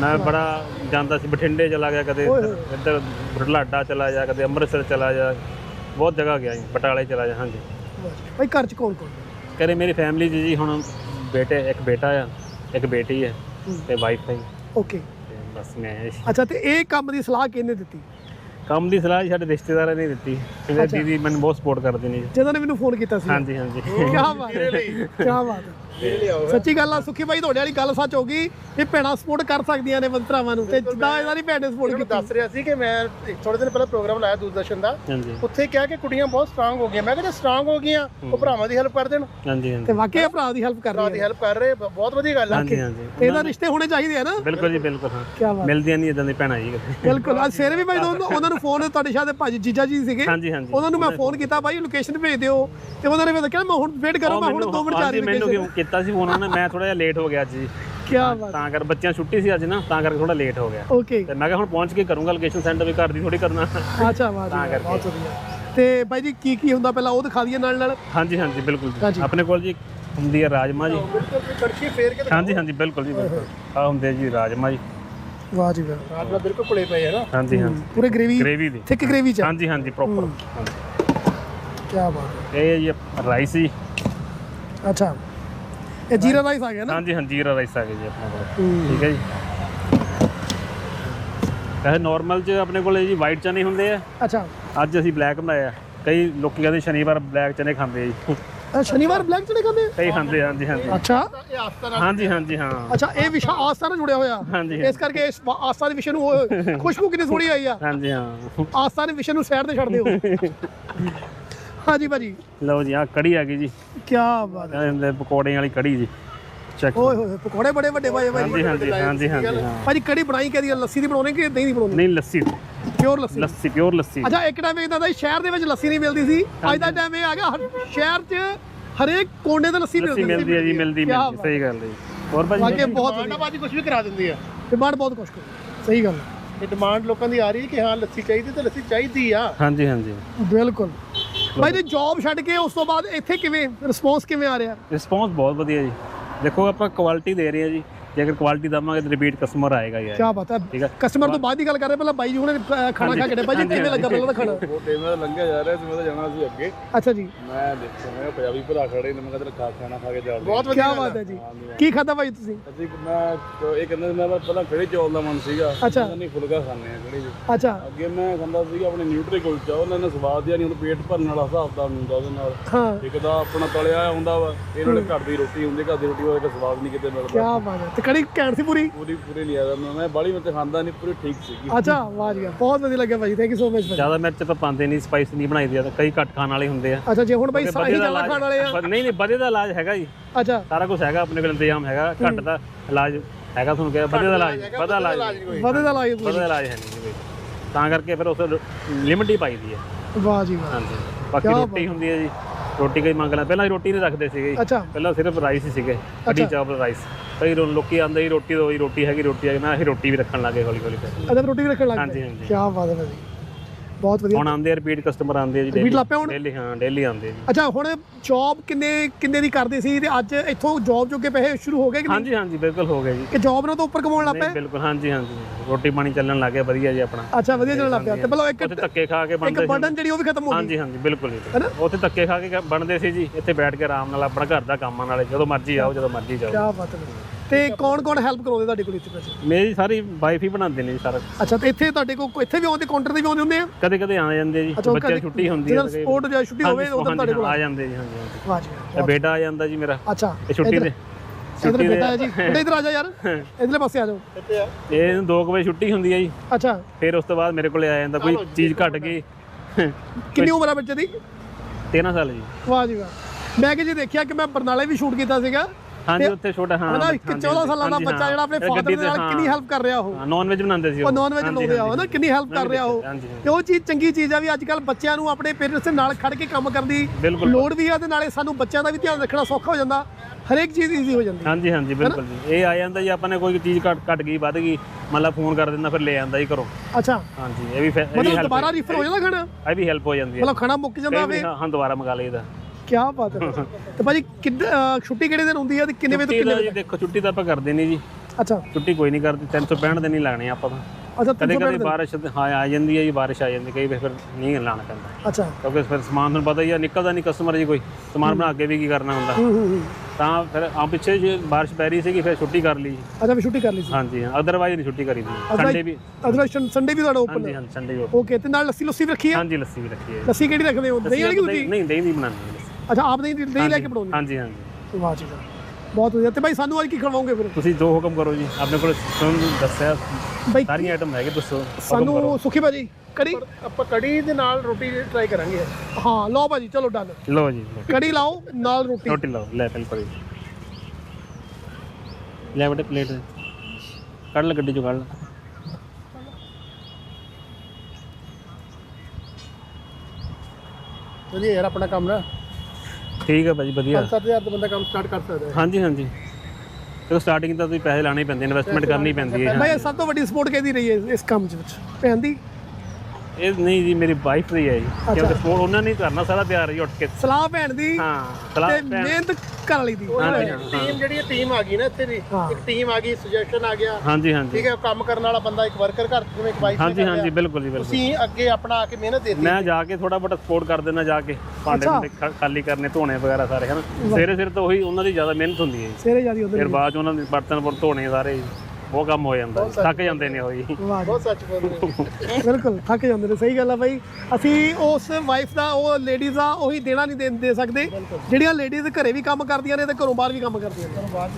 ਮੈਂ ਬੜਾ ਜਾਂਦਾ ਸੀ ਬਠਿੰਡੇ ਚਲਾ ਗਿਆ ਕਦੇ ਇੱਧਰ ਬੁਢਲਾਡਾ ਚਲਾ ਜਾ ਕਦੇ ਅੰਮ੍ਰਿਤਸਰ ਚਲਾ ਜਾ ਬਹੁਤ ਜਗ੍ਹਾ ਗਿਆ ਜੀ ਬਟਾਲੇ ਚਲਾ ਜਾ ਹਾਂਜੀ। ਭਾਈ ਘਰ ਚ ਕੌਣ ਕੌਣ? ਕਰੇ ਮੇਰੀ ਫੈਮਿਲੀ ਜੀ ਹੁਣ ਬੇਟੇ ਇੱਕ ਬੇਟਾ ਆ ਇੱਕ ਬੇਟੀ ਹੈ। ਤੇ ਵਾਈਫ ਹੈ ਜੀ, ਓਕੇ ਤੇ ਬਸ ਮੈਂ ਇਹ ਸੀ। ਅੱਛਾ ਤੇ ਇਹ ਕੰਮ ਦੀ ਸਲਾਹ ਕਿਹਨੇ ਦਿੱਤੀ? ਕੰਮ ਦੀ ਸਲਾਹ ਜੀ ਸਾਡੇ ਰਿਸ਼ਤੇਦਾਰਾਂ ਨੇ ਦਿੱਤੀ। ਮੇਰੇ ਦੀਦੀ ਮੈਨੂੰ ਬਹੁਤ ਸਪੋਰਟ ਕਰਦੇ ਨੇ ਜੀ। ਜਿਹਨਾਂ ਨੇ ਮੈਨੂੰ ਫੋਨ ਕੀਤਾ ਸੀ। ਹਾਂਜੀ ਹਾਂਜੀ। ਕੀ ਬਾਤ ਹੈ ਕੀ ਬਾਤ ਹੈ। ਸੱਚੀ ਗੱਲ ਆ ਸੁਖੀ ਭਾਈ ਤੁਹਾਡੇ ਵਾਲੀ ਗੱਲ ਸੱਚ ਹੋ ਗਈ ਇਹ ਭੈਣਾਂ ਸਪੋਰਟ ਕਰ ਸਕਦੀਆਂ ਨੇ ਬੰਤਰਾਵਾਂ ਨੂੰ। ਤੇ ਜਿੱਦਾਂ ਇਹਨਾਂ ਦੀ ਭੈਣ ਨੇ ਸਪੋਰਟ ਕੀਤੀ। ਦੱਸ ਰਿਹਾ ਸੀ ਕਿ ਮੈਂ ਥੋੜੇ ਦਿਨ ਪਹਿਲਾਂ ਪ੍ਰੋਗਰਾਮ ਲਾਇਆ ਦੂਰਦਰਸ਼ਨ ਦਾ। ਉੱਥੇ ਕਿਹਾ ਕਿ ਕੁੜੀਆਂ ਬਹੁਤ ਸਟਰੋਂਗ ਹੋ ਗਈਆਂ। ਮੈਂ ਕਿਹਾ ਜੇ ਸਟਰੋਂਗ ਹੋ ਗਈਆਂ ਉਹ ਭਰਾਵਾਂ ਦੀ ਹੈਲਪ ਕਰ ਦੇਣ। ਹਾਂਜੀ ਤੇ ਵਾਕਈ ਭਰਾ ਦੀ ਹੈਲਪ ਕਰ ਭਰਾ ਰਹੀ ਦੀ ਹੈ ਹੈਲਪ ਕਰ ਰਹੇ ਬਹੁਤ ਵਧੀਆ ਗੱਲ ਆ। ਹਾਂਜੀ ਹਾਂਜੀ। ਇਹਦਾ ਰਿਸ਼ਤੇ ਹੋਣੇ ਚਾਹੀਦੇ ਆ ਨਾ। ਬਿਲਕੁਲ ਜੀ ਬਿਲਕੁਲ ਹਾਂ। ਕੀ ਬਾਤ। ਮਿਲਦੀਆਂ ਨਹੀਂ ਇਦਾਂ ਦੀ ਭੈਣਾਂ ਜੀ। ਬਿਲਕੁਲ। ਅੱਜ ਸਵੇਰੇ ਵੀ ਭਾਈ ਉਹਨਾਂ ਉਹਨਾਂ ਨੂੰ ਫੋਨ ਤੁਹਾਡੇ ਸ਼ਾਇਦ ਭਾਜੀ ਜੀਜਾ ਜੀ ਸੀਗੇ। ਹਾਂਜੀ ਹਾਂਜੀ। ਉਹਨਾਂ ਨੂੰ ਮੈਂ ਫੋਨ ਕੀਤਾ ਭਾਈ ਲੋਕੇਸ਼ਨ ਭੇਜ ਦਿਓ। ਤੇ ਉਹਨਾਂ ਨੇ ਮੈਨੂੰ ਕਿਹਾ ਮੈਂ ਹੁਣ ਵੇਟ ਕਰੋ ਮੈਂ ਹੁਣ 2 ਮਿੰਟ ਜਾ ਰਹੀ ਮੈਨੂੰ ਕਿਉਂ ਕੀਤਾ ਸੀ ਫੋਨ ਉਹਨੇ ਮੈਂ ਥੋੜਾ ਜਿਹਾ ਲੇਟ ਹੋ ਗਿਆ ਅੱਜ ਜੀ। ਕੀ ਬਾਤ ਤਾਂ ਕਰ ਬੱਚਿਆਂ ਛੁੱਟੀ ਸੀ ਅੱਜ ਨਾ ਤਾਂ ਕਰਕੇ ਥੋੜਾ ਲੇਟ ਹੋ ਗਿਆ। ਓਕੇ ਤੇ ਮੈਂ ਕਿਹਾ ਹੁਣ ਪਹੁੰਚ ਕੇ ਕਰੂੰਗਾ ਲੋਕੇਸ਼ਨ ਸੈਂਡ ਵੀ ਘਰ ਦੀ ਥੋੜੀ ਕਰਨਾ। ਅੱਛਾ ਬਾਤ ਤਾਂ ਕਰਕੇ। ਬਹੁਤ ਵਧੀਆ। ਤੇ ਭਾਈ ਜੀ ਕੀ ਕੀ ਹੁੰਦਾ ਪਹਿਲਾਂ ਉਹ ਦਿਖਾ ਦਈਏ ਨਾਲ ਨਾਲ? ਹਾਂਜੀ ਹਾਂਜੀ ਬਿਲਕੁਲ ਹਾਂਜੀ। ਜੀ ਆਪਣੇ ਕੋਲ ਜੀ ਹੁੰਦੀ ਹੈ ਰਾਜਮਾ ਜੀ। ਕੜਛੀ ਫੇਰ ਕੇ ਹਾਂਜੀ ਹਾਂਜੀ ਬਿਲਕੁਲ ਜੀ ਬਿਲਕੁਲ। ਆ ਹੁੰਦੇ ਜੀ ਰਾਜਮਾ ਜੀ। ਵਾਹ ਜੀ ਵਾਹ। ਨਾਲ ਬਿਲਕੁਲ ਕੁਲੇ ਪਏ ਹੈ ਨਾ। ਹਾਂਜੀ ਹਾਂਜੀ ਪੂਰੇ ਗ੍ਰੇਵੀ ਗ੍ਰੇਵੀ ਦੀ। ਥਿਕ ਗ੍ਰੇਵੀ ਚ? ਹਾਂਜੀ ਹਾਂਜੀ ਪ੍ਰੋਪਰ ਕੀ ਬਾਤ ਹੈ। ਇਹ ਜੀ ਰਾਈਸ ਜੀ। ਅੱਛਾ। ਇਹ ਜੀਰਾ ਰਾਈਸ ਆ ਗਿਆ ਨਾ? ਹਾਂਜੀ ਹਾਂਜੀ ਜੀਰਾ ਰਾਈਸ ਆ ਗਿਆ ਜੀ ਆਪਣੇ ਕੋਲ। ਹੂੰ। ਠੀਕ ਹੈ ਜੀ। ਇਹ ਨਾਰਮਲ ਚ ਆਪਣੇ ਕੋਲ ਜੀ ਵਾਈਟ ਚਨੇ ਹੁੰਦੇ ਆ। ਅੱਛਾ। ਅੱਜ ਅਸੀਂ ਬਲੈਕ ਬਣਾਇਆ ਕਈ ਲੋਕੀ ਕਹਿੰਦੇ ਸ਼ਨੀਵਾਰ ਬਲੈਕ ਚਨੇ ਖਾਂਦੇ ਆ ਜੀ। ਅ, ਸ਼ਨੀਵਾਰ ਬਲੈਕ ਚਨੇ ਖਾਂਦੇ ਆ? ਕਈ ਖਾਂਦੇ ਆ, ਹਾਂਜੀ ਹਾਂਜੀ। ਅੱਛਾ। ਇਹ ਆਸਤਾ ਨਾਲ ਹਾਂਜੀ ਹਾਂਜੀ ਹਾਂ। ਅੱਛਾ ਇਹ ਵਿਸ਼ਾ ਆਸਥਾ ਨਾਲ ਜੁੜਿਆ ਹੋਇਆ। ਹਾਂਜੀ। ਇਸ ਕਰਕੇ ਇਸ ਆਸਥਾ ਦੇ ਵਿਸ਼ੇ ਨੂੰ ਖੁਸ਼ਬੂ ਕਿੰਨੀ ਸੋਹਣੀ ਆਈ ਆ। ਹਾਂਜੀ ਹਾਂ। ਆਸਥਾ ਦੇ ਵਿਸ਼ੇ ਨੂੰ ਸਾਈਡ ਤੇ ਛੱਡ ਦਿਓ ਹਾਂਜੀ ਭਾਜੀ। ਲਓ ਜੀ ਆ ਕੜੀ ਆ ਗਈ ਜੀ। ਕੀ ਬਾਤ ਹੈ। ਇਹਦੇ ਪਕੌੜਿਆਂ ਵਾਲੀ ਕੜੀ ਜੀ। ਚੈੱਕ ਓਏ ਹੋਏ ਪਕੌੜੇ ਬੜੇ ਵੱਡੇ ਭਾਈ ਭਾਈ। ਹਾਂਜੀ ਹਾਂਜੀ ਹਾਂਜੀ ਭਾਜੀ ਕੜੀ ਬਣਾਈ ਕਿਹਦੀ ਆ? ਲੱਸੀ ਦੀ ਬਣਾਉਣੀ ਕਿ ਦਹੀਂ ਦੀ ਬਣਾਉਣੀ? ਨਹੀਂ ਲੱਸੀ ਪਿਓਰ ਲੱਸੀ। ਲੱਸੀ ਪਿਓਰ ਲੱਸੀ। ਅੱਛਾ ਇੱਕ ਟਾਈਮ ਇਦਾਂ ਦਾ ਸ਼ਹਿਰ ਦੇ ਵਿੱਚ ਲੱਸੀ ਨਹੀਂ ਮਿਲਦੀ ਸੀ। ਅੱਜ ਦਾ ਟਾਈਮ ਇਹ ਆ ਗਿਆ ਹਰ- ਸ਼ਹਿਰ 'ਚ ਹਰੇਕ ਕੋਨੇ ਤੇ ਲੱਸੀ ਲੱਸੀ ਮਿਲਦੀ ਹੈ ਜੀ ਮਿਲਦੀ ਮਿਲਦੀ ਸਹੀ ਗੱਲ ਹੈ ਜੀ। ਹੋਰ ਭਾਜੀ ਵਾਕਈ ਬਹੁਤ ਬਾਜੀ ਕੁਝ ਵੀ ਕਰਾ ਦਿੰਦੀ ਆ। ਡਿਮਾਂਡ ਬਹੁਤ ਕੁਛ ਕਰ। ਸਹੀ ਗੱਲ ਹੈ। ਇਹ ਡਿਮਾਂਡ ਲੋਕਾਂ ਦੀ ਆ ਰਹੀ ਹੈ ਕਿ ਹਾਂ ਲੱਸੀ ਚਾਹੀਦੀ ਤੇ ਲੱਸੀ ਚਾਹੀਦੀ ਆ। ਹਾਂਜੀ ਹਾਂਜੀ। ਬਿਲਕੁਲ। ਬਾਈ ਜੀ ਜੌਬ ਛੱਡ ਕੇ ਉਸ ਤੋਂ ਬਾਅਦ ਇੱਥੇ ਕਿਵੇਂ ਰਿਸਪੌਂਸ ਕਿਵੇਂ ਆ ਰਿਹਾ? ਰਿਸਪੌਂਸ ਬਹੁਤ ਵਧੀਆ ਜੀ। ਦੇਖੋ, ਆਪਾਂ ਕੁਆਲਿਟੀ ਦੇ ਰਹੇ ਹਾਂ ਜੀ। ਜੇ ਅਗਰ ਕੁਆਲਿਟੀ ਦਵਾਂਗੇ ਤਾਂ ਰਿਪੀਟ ਕਸਟਮਰ ਆਏਗਾ ਯਾਰ। ਕੀ ਬਾਤ ਹੈ। ਠੀਕ ਹੈ। ਕਸਟਮਰ ਤੋਂ ਬਾਅਦ ਦੀ ਗੱਲ ਕਰ ਰਹੇ ਪਹਿਲਾਂ ਬਾਈ ਜੀ ਹੁਣੇ ਖਾਣਾ ਖਾ ਕੇ ਡੇ ਬਾਈ ਜੀ ਕਿਵੇਂ ਲੱਗਾ ਪਹਿਲਾਂ ਤਾਂ ਖਾਣਾ? ਉਹ ਟਾਈਮ ਦਾ ਲੰਘਿਆ ਜਾ ਰਿਹਾ ਸੀ ਮੈਂ ਤਾਂ ਜਾਣਾ ਸੀ ਅੱਗੇ। ਅੱਛਾ ਜੀ। ਮੈਂ ਦੇਖਿਆ ਮੈਂ ਪੰਜਾਬੀ ਭਰਾ ਖੜੇ ਨੇ ਮੈਂ ਕਹਿੰਦਾ ਖਾ ਖਾਣਾ ਖਾ ਕੇ ਚੱਲਦੇ ਬਹੁਤ ਕੀ ਵਧੀਆ ਬਾਤ ਹੈ ਜੀ। ਕੀ ਖਾਦਾ ਬਾਈ ਤੁਸੀਂ? ਅਸੀਂ ਮੈਂ ਕ- ਇਹ ਕਹਿੰਦਾ ਸੀ ਮੈਂ ਪਹਿਲਾਂ ਕੜੀ ਚੌਲ ਦਾ ਮਨ ਸੀਗਾ। ਅੱਛਾ। ਮੈਂ ਨਹੀਂ ਫੁਲਕਾ ਖਾਣੇ ਆ ਕੜੀ ਚ। ਅੱਛਾ। ਅੱਗੇ ਮੈਂ ਖਾਂਦਾ ਸੀਗਾ ਆਪਣੇ ਨਿਊਟਰੀ ਕੁਲਚਾ ਉਹਨਾਂ ਨੇ ਸਵਾਦ ਜਿਹਾ ਨਹੀਂ ਹੁਣ ਪੇਟ ਭਰਨ ਵਾਲਾ ਹਿਸਾਬ ਦਾ ਹੁੰਦਾ ਉਹਦੇ ਨਾਲ। ਹਾਂ। ਇੱਕ ਤਾਂ ਆਪਣਾ ਤਲਿਆ ਹੁੰਦਾ ਵਾ ਇਹ ਨਾਲੇ ਘਰ ਦੀ ਰੋਟੀ ਹੁੰਦੀ ਘਰ ਦੀ ਰੋਟੀ ਤਾਂ ਸਵਾਦ ਨਹੀਂ ਕਿਤੇ ਕੀ ਮਿਲਦਾ ਬਾਤ ਹੈ। ਤੇ ਕੜੀ ਘੈਂਟ ਸੀ ਪੂਰੀ? ਪੂਰੀ ਪੂਰੀ ਨਹੀਂ ਆਦਾ ਮੈਂ ਮੈਂ ਬਾਲੀ ਮੈਂ ਤੇ ਖਾਂਦਾ ਨਹੀਂ ਪੂਰੀ ਠੀਕ ਸੀਗੀ। ਅੱਛਾ ਵਾਹ ਜੀ ਵਾਹ, ਬਹੁਤ ਵਧੀਆ ਲੱਗਿਆ ਭਾਈ ਥੈਂਕ ਯੂ ਸੋ ਮਚ ਭਾਈ ਜ਼ਿਆਦਾ ਮਿਰਚ ਆਪਾਂ ਪਾਉਂਦੇ ਨਹੀਂ ਸਪਾਈਸ ਨਹੀਂ ਬਣਾਈ ਦੀ ਕਈ ਘੱਟ ਖਾਣ ਵਾਲੇ ਹੁੰਦੇ ਆ। ਅੱਛਾ ਜੇ ਹੁਣ ਕਿਉਂਕਿ ਸਾਹੀ ਦਾ ਜ਼ਿਆਦਾ ਖਾਣ ਵਾਲੇ ਆ। ਨਹੀਂ ਨਹੀਂ ਵਧੇ ਦਾ ਇਲਾਜ ਹੈਗਾ ਜੀ। ਅੱਛਾ। ਸਾਰਾ ਕੁਝ ਹੈਗਾ ਆਪਣੇ ਕੋਲ ਇੰਤਜ਼ਾਮ ਹੈਗਾ ਘੱਟ ਦਾ ਇਲਾਜ ਹੈਗਾ ਤੁਹਾਨੂੰ ਕਿਹਾ ਵਧੇ ਦਾ ਇਲਾਜ ਵਧਾ ਇਲਾਜ। ਵਧੇ ਦਾ ਲਾਈ ਵਧੇ ਦਾ ਇਲਾਜ ਹੈ ਨਹੀਂ ਜੀ ਤਾਂ ਕਰਕੇ ਫਿਰ ਉਸ ਲਿਮਟ ਹੀ ਪਾਈ ਦੀ ਹੈ। ਵਾਹ ਜੀ ਵਾਹ। ਹਾਂਜੀ। ਬਾਕੀ ਰੋਟੀ ਹੁੰਦੀ ਹੈ ਜੀ। ਰੋਟੀ ਕਈ ਮੰਗ ਲੈ। ਪਹਿਲਾਂ ਹੀ ਰੋਟੀ ਨਹੀਂ ਰੱਖਦੇ ਸੀਗੇ ਜੀ। ਅੱਛਾ। ਪਹਿਲਾਂ ਸਿਰਫ ਰਾਈਸ ਹੀ ਸੀਗੇ ਕੜੀ ਚਾਵਲ ਰਾਈਸ ਕਈ ਰੋ- ਲੋਕੀ ਆਂਦੇ ਹੀ ਰੋਟੀ ਦੋ ਜੀ ਰੋਟੀ ਹੈਗੀ ਰੋਟੀ ਹੈਗੀ। ਮੈਂ ਅਸੀਂ ਰੋਟੀ ਵੀ ਰੱਖਣ ਲੱਗੇ ਹੌਲੀ ਹੌਲੀ ਫਿਰ। ਅਦਰ ਰੋਟੀ ਵੀ ਰੱਖਣ ਲੱਗ ਹਾਂਜੀ ਹਾਂਜੀ। ਕੀ ਬਾਤ ਹੈ ਭਾਈ ਬਹੁਤ ਵਧੀਆ। ਹੁਣ ਆਉਂਦੇ ਆ ਰਿਪੀਟ ਕਸਟਮਰ ਆਉਂਦੇ ਆ ਜੀ Repeat ਲੱਗ ਪਿਆ ਹੁਣ? ਡੇਲੀ ਹਾਂ ਡੇਲੀ ਆਉਂਦੇ ਆ ਜੀ। ਅੱਛਾ ਹੁਣ ਜੌਬ ਕਿੰਨੇ ਕਿੰਨੇ ਦੀ ਕਰਦੇ ਸੀ? ਤੇ ਅੱਜ ਇੱਥੋਂ ਜੌਬ ਜੋਗੇ ਪੈਸੇ ਸ਼ੁਰੂ ਹੋ ਗਏ ਕਿ ਨਹੀਂ? ਹਾਂਜੀ ਹਾਂਜੀ ਬਿਲਕੁਲ ਹੋ ਗਿਆ ਜੀ। ਕਿ ਜੌਬ ਨਾਲ ਤਾਂ ਉੱਪਰ ਕਮਾਉਣ ਲੱਗ ਨਹੀਂ ਪਏ? ਬਿਲਕੁਲ ਹਾਂਜੀ ਹਾਂਜੀ। ਰੋਟੀ ਪਾਣੀ ਚੱਲਣ ਲੱਗ ਗਿਆ ਵਧੀਆ ਜੀ ਆਪਣਾ। ਅੱਛਾ ਵਧੀਆ ਚੱਲਣ ਲੱਗ ਪਿਆ। ਤੇ ਮਤਲਬ ਇੱਕ ਉੱਥੇ ਧੱਕੇ ਖਾ ਕੇ ਇੱਕ ਬਣਦੇ ਸੀ। ਬਰਡਨ ਜਿਹੜੀ ਉਹ ਵੀ ਖਤਮ ਹੋ ਗਈ। ਹਾਂਜੀ ਹਾਂਜੀ ਬਿਲਕੁਲ ਜੀ। ਉੱਥੇ ਧੱਕੇ ਖਾ ਕੇ ਬਣਦੇ ਸੀ ਜੀ। ਇੱਥੇ ਬੈਠ ਕੇ ਆਰਾਮ ਨਾਲ ਆਪਣਾ ਘਰ ਦਾ ਕੰਮ ਨਾਲੇ ਜਦੋਂ ਮਰਜ਼ੀ ਆਓ ਜਦੋਂ ਮਰਜ਼ੀ ਜਾਓ। ਕੀ ਬਾਤ ਹੈ। ਤੇ ਕੌਣ ਕੌਣ ਹੈਲਪ ਕਰਾਉਂਦੇ ਤੁਹਾਡੇ ਕੋਲ ਇੱਥੇ ਪੈਸੇ? ਮੇਰੀ ਸਾਰੀ ਵਾਈਫ ਹੀ ਬਣਾਉਂਦੇ ਨੇ ਜੀ ਸਾਰਾ। ਅੱਛਾ ਤੇ ਇੱਥੇ ਤੁਹਾਡੇ ਕੋਲ ਇੱਥੇ ਵੀ ਆਉਂਦੇ ਕਾਊਂਟਰ ਤੇ ਵੀ ਆਉਂਦੇ ਹੁੰਦੇ ਆ? ਕਦੇ ਕਦੇ ਆ ਜਾਂਦੇ ਜੀ ਅੱਛਾ, ਉਹ ਕਦੇ- ਛੁੱਟੀ ਹੁੰਦੀ ਹੈ ਜਦੋਂ ਸਪੋਰਟ ਜਾਂ ਛੁੱਟੀ ਹੋਵੇ ਉਦੋਂ ਤੁਹਾਡੇ ਕੋਲ ਆ ਜਾਂਦੇ ਜੀ ਹਾਂਜੀ ਹਾਂਜੀ। ਵਾਹ ਜੀ ਤੇ ਬੇਟਾ ਆ ਜਾਂਦਾ ਜੀ ਮੇਰਾ। ਅੱਛਾ ਇਹ ਛੁੱਟੀ ਦੇ ਇਧਰ ਬੇਟਾ ਹੈ ਜੀ। ਬੇਟਾ ਇਧਰ ਆ ਜਾ ਯਾਰ। ਇਧਰਲੇ ਪਾਸੇ ਆ ਜਾਓ। ਇਹ 2 ਵਜੇ ਛੁੱਟੀ ਹੁੰਦੀ ਹੈ ਜੀ। ਅੱਛਾ। ਫਿਰ ਉਸ ਤੋਂ ਬਾਅਦ ਮੇਰੇ ਕੋਲੇ ਆ ਜਾਂਦਾ ਕੋਈ ਚੀਜ਼ ਘਟ ਗਈ। ਕਿੰਨੀ ਉਮਰ ਆ ਬੱਚੇ ਦੀ? 13 ਸਾਲ ਜੀ। ਵਾਹ ਜੀ ਵਾਹ। ਮੈਂ ਕਿ ਜੀ ਦੇਖਿਆ ਕਿ ਮੈਂ ਬਰਨਾਲੇ ਵੀ ਸ਼ੂਟ ਕੀਤਾ ਸੀਗਾ। ਹਾਂਜੀ ਉੱਥੇ ਛੋਟਾ ਹਾਂ ਹਨਾ ਇੱਕ 14 ਸਾਲਾਂ ਦਾ ਬੱਚਾ ਜਿਹੜਾ ਆਪਣੇ ਫਾਦਰ ਦੇ ਨਾਲ ਕਿੰਨੀ ਹੈਲਪ ਕਰ ਰਿਹਾ ਉਹ? ਨਾਨ ਵੈਜ ਬਣਾਉਂਦੇ ਸੀ ਉਹ। ਨਾਨ ਵੈਜ ਲਾਉਂਦੇ ਆ ਉਹ ਨਾ ਕਿੰਨੀ ਹੈਲਪ ਕਰ ਰਿਹਾ ਉਹ? ਤੇ ਉਹ ਚੀਜ਼ ਚੰਗੀ ਚੀਜ਼ ਆ ਵੀ ਅੱਜ ਕੱਲ ਬੱਚਿਆਂ ਨੂੰ ਆਪਣੇ ਪੇਰੈਂਟਸ ਦੇ ਨਾਲ ਖੜ ਕੇ ਕੰਮ ਕਰਨ ਦੀ ਲੋੜ ਵੀ ਆ ਤੇ ਨਾਲੇ ਸਾਨੂੰ ਬੱਚਿਆਂ ਦਾ ਵੀ ਧਿਆਨ ਰੱਖਣਾ ਸੌਖਾ ਹੋ ਜਾਂਦਾ। ਹਰੇਕ ਚੀਜ਼ ਈਜ਼ੀ ਹੋ ਜਾਂਦੀ। ਹਾਂਜੀ ਹਾਂਜੀ ਬਿਲਕੁਲ ਜੀ। ਇਹ ਆ ਜਾਂਦਾ ਜੀ ਆਪਾਂ ਨੇ ਕੋਈ ਚੀਜ਼ ਘਟ ਘਟ ਗਈ ਵੱਧ ਗਈ ਮੰਨ ਲਾ ਫੋਨ ਕਰ ਦਿੰਦਾ ਫਿਰ ਲੈ ਆਂਦਾ ਜੀ ਘਰੋਂ। ਅੱਛਾ। ਹਾਂਜੀ ਇਹ ਵੀ ਮਤਲਬ ਦੁਬਾਰਾ ਰੀਫਰ ਹੋ ਜਾਂਦਾ ਖਾਣਾ? ਇਹ ਵੀ ਹੈਲਪ ਹੋ ਜਾਂਦੀ ਹੈ। ਮਤਲਬ ਖਾਣਾ ਮੁੱਕ ਜਾਂਦਾ ਵੀ ਹਾਂ ਦੁਬਾਰਾ ਮੰਗਾ ਲਈਦਾ। ਕੀ ਬਾਤ ਹੈ। ਤੇ ਭਾਜੀ ਕਿੱਦ ਛੁੱਟੀ ਕਿਹੜੇ ਦਿਨ ਹੁੰਦੀ ਹੈ ਤੇ ਕਿੰਨੇ ਵਜੇ ਤੋਂ ਕਿੰਨੇ ਵਜੇ ਦੇਖੋ ਛੁੱਟੀ ਤਾਂ ਆਪਾਂ ਕਰਦੇ ਨਹੀਂ ਜੀ। ਅੱਛਾ। ਛੁੱਟੀ ਕੋਈ ਨਹੀਂ ਕਰਦੇ 365 ਦਿਨ ਹੀ ਲਾਣੇ ਆਪਾਂ ਤਾਂ। ਅੱਛਾ ਕਦੇ 365 ਕਦੇ ਬਾਰਿਸ਼ ਹਾਂ ਆ ਜਾਂਦੀ ਹੈ ਜੀ ਬਾਰਿਸ਼ ਆ ਜਾਂਦੀ ਕਈ ਵਾਰ ਫਿਰ ਨਹੀਂ ਲਾਣਾ ਪੈਂਦਾ। ਅੱਛਾ। ਕਿਉਂਕਿ ਫਿਰ ਸਮਾਨ ਤੁਹਾਨੂੰ ਪਤਾ ਹੀ ਆ ਨਿਕਲਦਾ ਨਹੀਂ ਕਸਟਮਰ ਜੀ ਕੋਈ। ਸਮਾਨ ਬਣਾ ਕੇ ਵੀ ਕੀ ਕਰਨਾ ਹੁੰਦਾ। ਹੂੰ ਹੂੰ ਹੂੰ। ਤਾਂ ਫਿਰ ਆ ਪਿੱਛੇ ਜੇ ਬਾਰਿਸ਼ ਪੈ ਰਹੀ ਸੀਗੀ ਫਿਰ ਛੁੱਟੀ ਕਰ ਲਈ ਅੱਛਾ ਵੀ ਛੁੱਟੀ ਕਰ ਲਈ ਸੀ? ਹਾਂਜੀ ਹਾਂ ਅਦਰਵਾਈਜ਼ ਨਹੀਂ ਛੁੱਟੀ ਕਰੀ ਦੀ ਸੰਡੇ ਵੀ ਅਦਰਵਾਈਜ਼ ਸੰਡੇ ਵੀ ਤੁਹਾਡਾ ਓਪਨ ਹਾਂਜੀ ਹੈ ਸੰਡੇ ਵੀ ਓਕੇ ਤੇ ਨਾਲ ਲੱਸੀ ਲੁੱਸੀ ਵੀ ਰੱਖੀ ਹੈ ਹਾਂਜੀ ਲੱਸੀ ਵੀ ਰੱਖੀ ਹੈ ਲੱਸੀ ਕਿਹੜੀ ਰੱਖਦੇ ਹੋ? ਦਹੀਂ ਵਾਲੀ ਕਿ ਦੂਜੀ ਨਹੀਂ ਦਹੀਂ ਦੀ ਲੱਸੀ। ਅੱਛਾ ਆਪ ਦਹੀਂ ਦਹੀਂ ਲੈ ਕੇ ਬਣਾਉਂਦੇ? ਹਾਂਜੀ ਹਾਂਜੀ। ਵਾਹ ਜੀ ਵਾਹ। ਬਹੁਤ ਵਧੀਆ। ਤੇ ਭਾਈ ਸਾਨੂੰ ਅੱਜ ਕੀ ਖਵਾਓਗੇ ਫਿਰ? ਤੁਸੀਂ ਜੋ ਹੁਕਮ ਕਰੋ ਜੀ ਆਪਣੇ ਕੋਲ ਤੁਹਾਨੂੰ ਦੱਸਿਆ ਬਾਈ ਸਾਰੀਆਂ ਆਈਟਮ ਹੈਗੇ ਦੱਸੋ ਸਾਨੂੰ ਸੁਖੀ ਭਾਜੀ ਕੜੀ? ਆਪਾਂ ਕੜੀ ਦੇ ਨਾਲ ਰੋਟੀ ਟਰਾਈ ਕਰਾਂਗੇ। ਹਾਂ ਲਓ ਭਾਜੀ ਚਲੋ ਡਨ। ਲਓ ਜੀ ਲਓ। ਕੜੀ ਲਾਓ ਨਾਲ ਰੋਟੀ। ਰੋਟੀ ਲਓ ਲੈ ਬਿਲਕੁਲ ਜੀ ਲੈ ਬੇਟੇ ਪਲੇਟ ਕੱਢ ਲੈ ਗੱਡੀ ਚੋਂ ਕੱਢ ਲੈ। ਵਧੀਆ ਯਾਰ ਆਪਣਾ ਕੰਮ ਨਾ। ਠੀਕ ਹੈ ਭਾਜੀ ਵਧੀਆ। 5-7000 ਦਾ ਬੰਦਾ ਕੰਮ ਸਟਾਰਟ ਕਰ ਸਕਦਾ ਹੈ। ਹਾਂਜੀ ਹਾਂਜੀ। ਦੇਖੋ ਸਟਾਰਟਿੰਗ ਤਾਂ ਤੁਸੀਂ ਪੈਸੇ ਲਾਣੇ ਪੈਂਦੇ ਇਨਵੈਸਟਮੈਂਟ ਕਰਨੀ ਪੈਂਦੀ ਹੈ। ਭਾਈ ਸਭ ਤੋਂ ਵੱਡੀ ਸਪੋਰਟ ਕਿਹਦੀ ਰਹੀ ਹੈ ਇਸ ਕੰਮ 'ਚ ਵਿੱਚ? ਭੈਣ ਦੀ? ਇਹ ਨਹੀਂ ਜੀ ਮੇਰੀ ਵਾਈਫ ਦੀ ਹੈ ਜੀ। ਕਿਉਂਕਿ ਸਪੋਰਟ ਉਹਨਾਂ ਨੇ ਕਰਨਾ ਸਾਰਾ ਤਿਆਰ ਜੀ ਉੱਠ ਕੇ। ਸਲਾਹ ਭੈਣ ਦੀ ਹਾਂ ਤੇ ਭੈਣ- ਮਿਹਨਤ ਕਰਨ ਵਾਲੀ ਦੀ। ਟੀਮ ਜਿਹੜੀ ਟੀਮ ਆ ਗਈ ਨਾ ਇੱਥੇ। ਇੱਕ ਟੀਮ ਆ ਗਈ ਸੁਜੈਸ਼ਨ ਆ ਗਿਆ। ਹਾਂਜੀ ਹਾਂਜੀ। ਠੀਕ ਹੈ ਕੰਮ ਕਰਨ ਵਾਲਾ ਬੰਦਾ ਇੱਕ ਵਰਕਰ ਘਰ ਜਿਵੇਂ ਇੱਕ ਵਾਈਫ ਹਾਂਜੀ ਹਾਂਜੀ ਬਿਲਕੁਲ ਜੀ ਬਿਲਕੁਲ। ਤੁਸੀਂ ਅੱਗੇ ਆਪਣਾ ਆ ਕੇ ਮਿਹਨਤ ਦੇਤੀ। ਮੈਂ ਜਾ ਕੇ ਥੋੜਾ ਬੜਾ ਸਪੋਰਟ ਕਰ ਦਿੰਦਾ ਜਾ ਕੇ। ਭਾਂਡੇ ਖਾਲੀ ਕਰਨੇ ਧੋਣੇ ਵਗੈਰਾ ਸਾਰੇ ਹਨ ਸਵੇਰੇ ਸਿਰ ਤਾਂ ਉਹੀ ਉਹਨਾਂ ਦੀ ਜ਼ਿਆਦਾ ਮਿਹਨਤ ਹੁੰਦੀ ਹੈ। ਸੇਰੇ ਜਿਆਦੀ ਫਿਰ ਬਾਅਦ ਚ ਉਹਨਾਂ ਦੇ ਬਰਤਨ ਪੁਰ ਧੋਣੇ ਸਾਰੇ ਜੀ। ਉਹ ਕੰਮ ਹੋ ਜਾਂਦਾ ਜੀ। ਥੱਕ ਜਾਂਦੇ ਨੇ ਉਹ ਜੀ। ਵਾਹ ਜੀ ਬਹੁਤ ਸੱਚ ਬੋਲ ਰਹੇ ਹੋ ਬਿਲਕੁਲ ਥੱਕ ਜਾਂਦੇ ਨੇ। ਸਹੀ ਗੱਲ ਆ ਬਾਈ। ਅਸੀਂ ਉਸ ਵਾਈਫ ਦਾ ਉਹ ਲੇਡੀਜ਼ ਆ ਉਹੀ ਦੇਣਾ ਨਹੀਂ ਦੇ- ਦੇ ਸਕਦੇ। ਜਿਹੜੀਆਂ ਲੇਡੀਜ਼ ਘਰੇ ਵੀ ਕੰਮ ਕਰਦੀਆਂ ਨੇ ਤੇ ਘਰੋਂ ਬਾਹਰ ਵੀ ਕੰਮ ਕਰਦੀਆਂ ਨੇ।